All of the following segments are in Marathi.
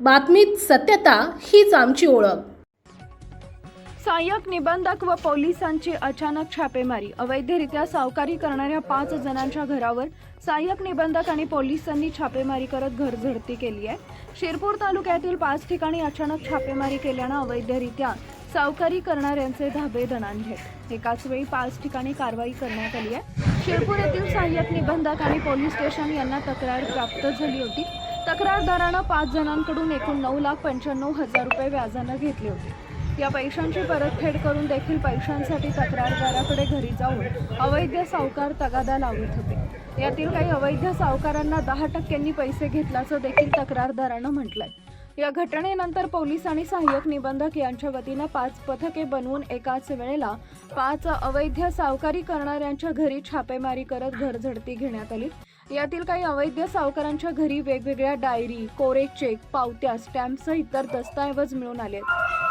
बातमीत सत्यता हीच आमची ओळख. सहाय्यक निबंधक व पोलिसांची अचानक छापेमारी. अवैधरित्या सावकारी करणाऱ्या पाच जणांच्या घरावर सहाय्यक निबंधक आणि पोलिसांनी छापेमारी करत घरझडती केली आहे. शिरपूर तालुक्यातील पाच ठिकाणी अचानक छापेमारी केल्यानं अवैधरित्या सावकारी करणाऱ्यांचे धाबे दणाणले एकाच वेळी पाच ठिकाणी कारवाई करण्यात आली आहे. शिरपूर येथील सहाय्यक निबंधक आणि पोलीस स्टेशन यांना तक्रार प्राप्त झाली होती. तक्रारदारानं पाच जणांकडून एकूण नऊ लाख पंच्याण्णव हजार रुपये व्याजानं घेतले होते. या पैशांची परतफेड करून देखील पैशांसाठी तक्रारदाराकडे घरी जाऊन अवैध सावकार तगादा लावत होते. यातील काही अवैध सावकारांना दहा टक्क्यांनी पैसे घेतल्याचं देखील तक्रारदारानं म्हटलंय. या घटनेनंतर पोलीस आणि सहाय्यक निबंधक यांच्या वतीनं पाच पथके बनवून एकाच वेळेला पाच अवैध सावकारी करणाऱ्यांच्या घरी छापेमारी करत घरझडती घेण्यात आली. यातील काही अवैध सावकारांच्या घरी वेगवेगळ्या डायरी कोरे चेक पावत्या स्टॅम्पसह इतर दस्तऐवज मिळून आले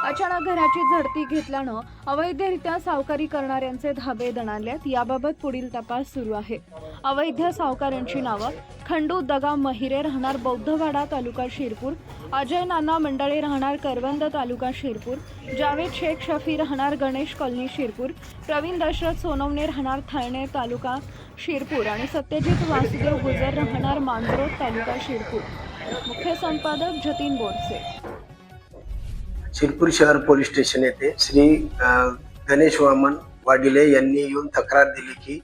अचानक घराची झडती घेतल्यानं अवैधरित्या सावकारी करणाऱ्यांचे धाबे दणाणलेत. याबाबत पुढील तपास सुरू आहे. अवैध सावकारांची नावं? खंडू दगा महिरे राहणार बौद्धवाडा तालुका शिरपूर अजय नाना मंडळे राहणार करवंद तालुका शिरपूर जावेद शेख शफी राहणार गणेश कॉलनी शिरपूर प्रवीण दशरथ सोनवणे राहणार थाळणे तालुका शिरपूर आणि सत्यजित वासुदेव गुजर राहणार मांजरोद तालुका शिरपूर. मुख्य संपादक जतीन बोरसे. शिरपूर शहर पोलीस स्टेशन येथे श्री गणेश वामन वाडिले यांनी येऊन तक्रार दिली की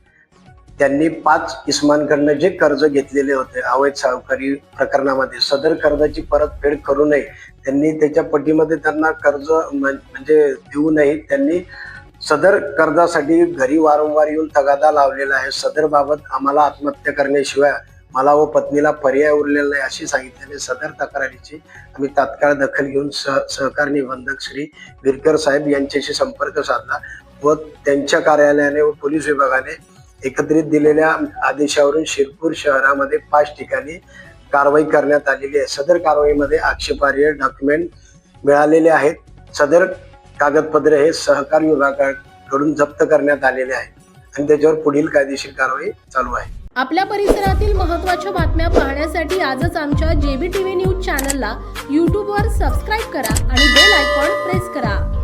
त्यांनी पाच इस्मानकडनं जे कर्ज घेतलेले होते अवैध सावकारी प्रकरणामध्ये सदर कर्जाची परतफेड करू नये त्यांनी त्याच्या पटीमध्ये त्यांना कर्ज म्हणजे देऊ नये त्यांनी सदर कर्जासाठी घरी वारंवार येऊन तगादा लावलेला आहे. सदर बाबत आम्हाला आत्महत्या करण्याशिवाय मला व पत्नीला पर्याय उरलेला नाही अशी सांगितल्याने सदर तक्रारीची आम्ही तात्काळ दखल घेऊन सह सहकार निबंधक श्री विरकर साहेब यांच्याशी संपर्क साधला व त्यांच्या कार्यालयाने व पोलीस विभागाने एकत्रित दिलेल्या आदेशावरून शिरपूर शहरामध्ये पाच ठिकाणी कारवाई करण्यात आलेली आहे. सदर कारवाईमध्ये आक्षेपार्ह डॉक्युमेंट मिळालेले आहेत. सदर कागदपत्रे हे सहकार विभागाकडून जप्त करण्यात आलेले आहे आणि त्याच्यावर पुढील कायदेशीर कारवाई चालू आहे. आपल्या परिसरातील महत्त्वाच्या बातम्या पाहण्यासाठी आजच आमच्या जेबी टीव्ही न्यूज चॅनलला यूट्यूबवर सबस्क्राईब करा आणि बेल आयकॉन प्रेस करा.